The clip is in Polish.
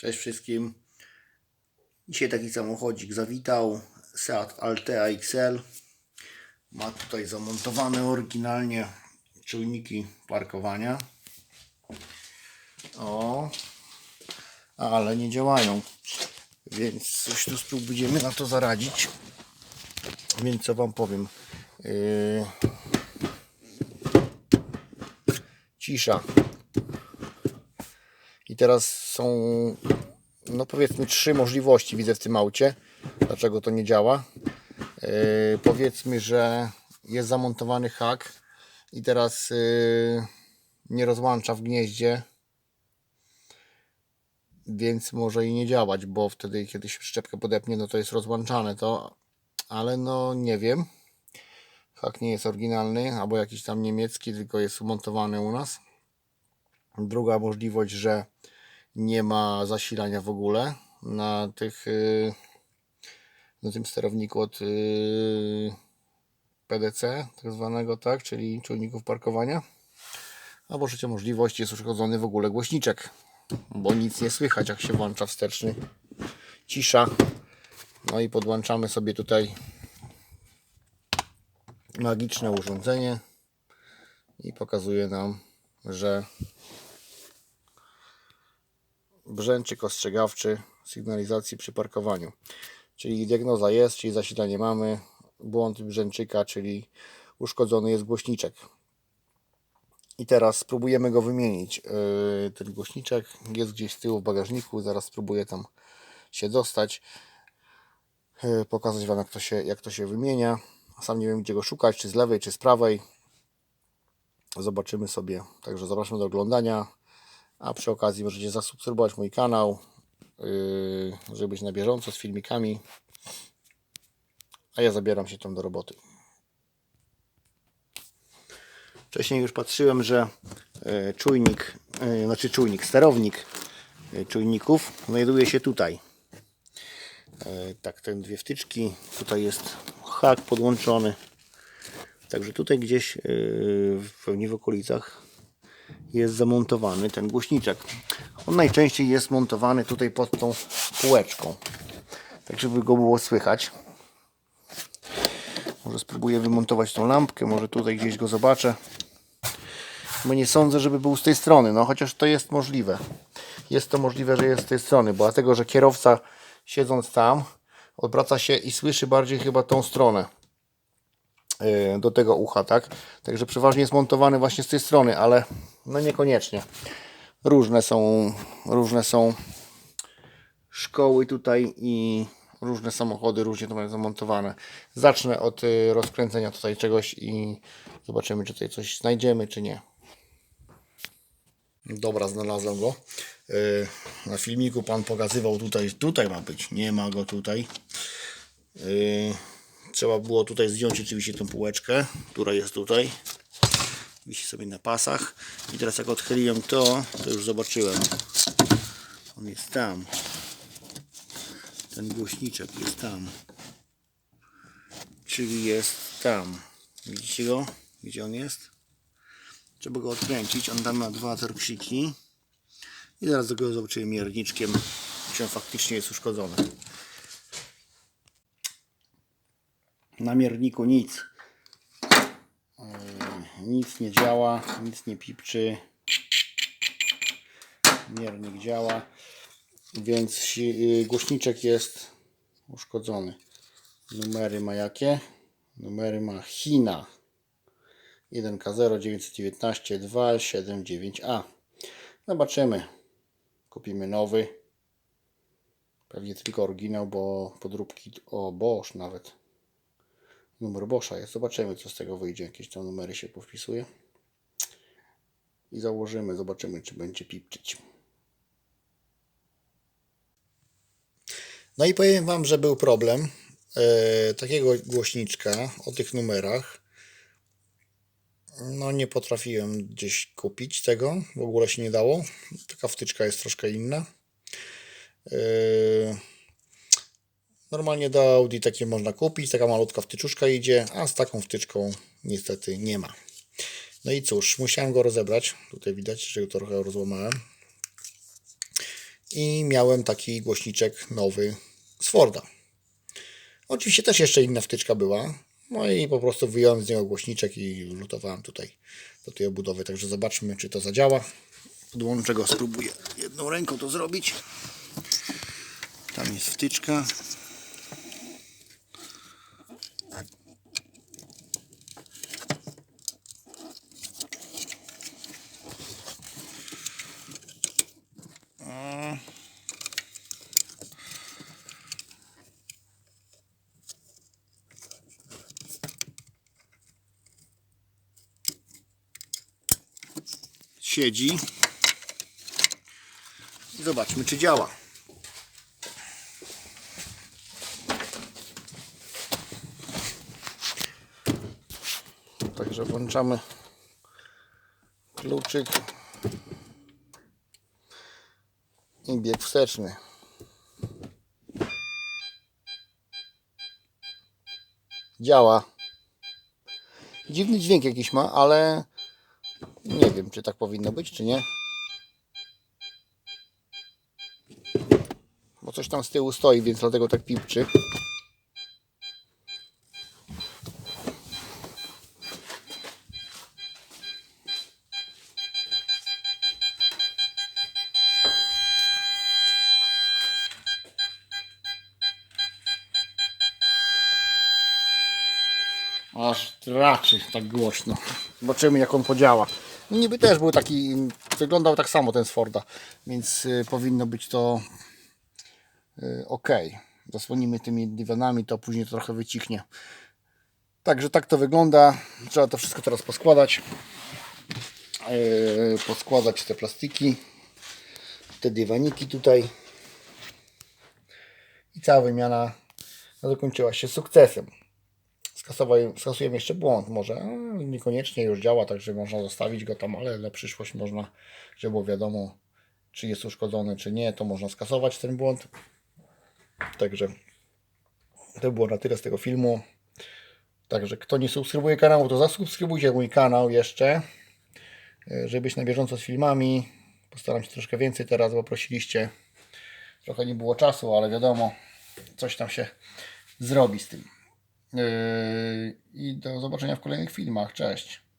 Cześć wszystkim. Dzisiaj taki samochodzik zawitał. Seat Altea XL. Ma tutaj zamontowane oryginalnie czujniki parkowania. O, ale nie działają. Więc coś tu spróbujemy na to zaradzić. Więc co Wam powiem. Yy... Cisza. Teraz są, no powiedzmy, trzy możliwości widzę w tym aucie. Dlaczego to nie działa? Yy, powiedzmy, że jest zamontowany hak i teraz yy, nie rozłącza w gnieździe, więc może i nie działać, bo wtedy, kiedy się przyczepkę podepnie, no to jest rozłączane to, ale no nie wiem. Hak nie jest oryginalny, albo jakiś tam niemiecki, tylko jest umontowany u nas. Druga możliwość, że nie ma zasilania w ogóle na tych yy, na tym sterowniku od yy, PDC, tak zwanego, tak, czyli czujników parkowania. Albo trzecia możliwość jest uszkodzony w ogóle głośniczek, bo nic nie słychać jak się włącza wsteczny. Cisza. No i podłączamy sobie tutaj magiczne urządzenie i pokazuje nam, że brzęczyk ostrzegawczy sygnalizacji przy parkowaniu. Czyli diagnoza jest, czyli zasilanie mamy, błąd brzęczyka, czyli uszkodzony jest głośniczek. I teraz spróbujemy go wymienić. Yy, Ten głośniczek jest gdzieś z tyłu w bagażniku, zaraz spróbuję tam się dostać. Yy, Pokazać Wam jak to się, jak to się wymienia. Sam nie wiem gdzie go szukać, czy z lewej, czy z prawej. Zobaczymy sobie. Także zapraszam do oglądania. A przy okazji możecie zasubskrybować mój kanał, yy, żeby być na bieżąco z filmikami. A ja zabieram się tam do roboty. Wcześniej już patrzyłem, że yy, czujnik, yy, znaczy czujnik, sterownik yy, czujników znajduje się tutaj. Tak, te dwie wtyczki. Tutaj jest hak podłączony. Także tutaj gdzieś pewnie w okolicach jest zamontowany ten głośniczek. On najczęściej jest montowany tutaj pod tą półeczką. Tak żeby go było słychać. Może spróbuję wymontować tą lampkę, może tutaj gdzieś go zobaczę. Bo nie sądzę, żeby był z tej strony, no chociaż to jest możliwe. Jest to możliwe, że jest z tej strony, bo dlatego, że kierowca siedząc tam odwraca się i słyszy bardziej chyba tą stronę do tego ucha, tak? Także przeważnie jest montowany właśnie z tej strony, ale no niekoniecznie. Różne są, różne są szkoły tutaj i różne samochody różnie to mają zamontowane. Zacznę od y, rozkręcenia tutaj czegoś i zobaczymy, czy tutaj coś znajdziemy, czy nie. Dobra, znalazłem go. Y, Na filmiku pan pokazywał tutaj, tutaj ma być, nie ma go tutaj. Trzeba było tutaj zdjąć oczywiście tą półeczkę, która jest tutaj. Wisi sobie na pasach. I teraz jak odchyliłem to, to już zobaczyłem. On jest tam. Ten głośniczek jest tam. Czyli jest tam. Widzicie go? Gdzie on jest? Trzeba go odkręcić. On tam ma dwa torksiki. I zaraz do go zobaczymy mierniczkiem, czy on faktycznie jest uszkodzony. Na mierniku nic. Yy, Nic nie działa, nic nie pipczy. Miernik działa, więc yy, głośniczek jest uszkodzony. Numery ma jakie? Numery ma China 1K0 919 279A. Zobaczymy. Kupimy nowy. Pewnie tylko oryginał, bo podróbki o Bosch nawet. Numer Boscha. Zobaczymy, co z tego wyjdzie. Jakieś tam numery się powpisuje. I założymy, zobaczymy, czy będzie pipczyć. No i powiem Wam, że był problem e, takiego głośniczka o tych numerach. No nie potrafiłem gdzieś kupić tego. W ogóle się nie dało. Taka wtyczka jest troszkę inna. E, Normalnie do Audi takie można kupić, taka malutka wtyczuszka idzie, a z taką wtyczką niestety nie ma. No i cóż, musiałem go rozebrać. Tutaj widać, że go trochę rozłamałem. i miałem taki głośniczek nowy z Forda. Oczywiście też jeszcze inna wtyczka była. No i po prostu wyjąłem z niego głośniczek i lutowałem tutaj do tej obudowy. Także zobaczmy, czy to zadziała. Podłączę go, spróbuję jedną ręką to zrobić. Tam jest wtyczka. Siedzi. Zobaczmy, czy działa. Także włączamy kluczyk i bieg wsteczny. Działa. Dziwny dźwięk jakiś ma, ale nie wiem, czy tak powinno być, czy nie. Bo coś tam z tyłu stoi, więc dlatego tak pipczy. Aż traczy tak głośno. Zobaczymy jak on podziała. Niby też był taki, wyglądał tak samo ten z Forda, więc y, powinno być to y, ok. Zasłonimy tymi dywanami, to później to trochę wycichnie. Także tak to wygląda. Trzeba to wszystko teraz poskładać. Yy, poskładać te plastiki, te dywaniki tutaj. I cała wymiana zakończyła się sukcesem skasujemy jeszcze błąd może. a Niekoniecznie już działa, także można zostawić go tam, ale na przyszłość można, żeby było wiadomo, czy jest uszkodzony, czy nie, to można skasować ten błąd. Także to było na tyle z tego filmu. Także kto nie subskrybuje kanału, to zasubskrybujcie mój kanał jeszcze, e, żeby być na bieżąco z filmami. Postaram się troszkę więcej teraz, bo prosiliście. Trochę nie było czasu, ale wiadomo, coś tam się zrobi z tym. Yy, I do zobaczenia w kolejnych filmach. Cześć.